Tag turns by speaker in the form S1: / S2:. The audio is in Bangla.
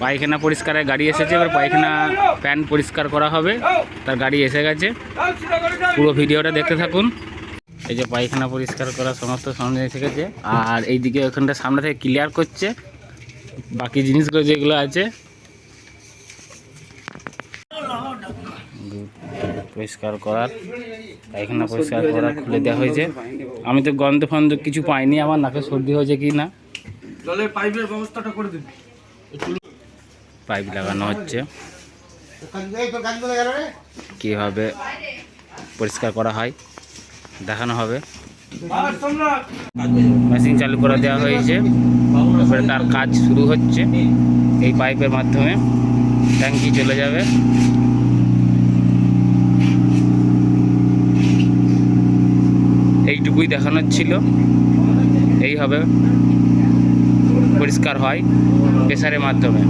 S1: পায়খানা পরিষ্কারের গাড়ি এসেছে, এবার পায়খানা প্যান পরিষ্কার করা হবে। তার গাড়ি এসে গেছে। পুরো ভিডিওটা দেখতে থাকুন। এই যে পায়খানা পরিষ্কার করা সমস্ত সরঞ্জাম এসে গেছে। আর এইদিকে ওখানটা সামনে থেকে ক্লিয়ার করছে। বাকি জিনিসগুলো যেগুলো আছে। পরিষ্কার করার, পায়খানা পরিষ্কার করা খুলে দেওয়া হয়েছে। আমি তো গন্ধ ফন্ধ কিছু পাইনি, আমার নাকে সর্দি হয়েছে কি না?
S2: জলের পাইপের ব্যবস্থাটা করে দিন।
S1: পাইপ লাগানো হচ্ছে। কীভাবে পরিষ্কার করা হয়, দেখানো হবে। মেশিন চালু করে দেওয়া হয়েছে। তারপরে তার কাজ শুরু হচ্ছে। এই পাইপের মাধ্যমে ট্যাঙ্কি চলে যাবে। এইটুকুই দেখানোর ছিল। এইভাবে পরিষ্কার হয় প্রেসারের মাধ্যমে।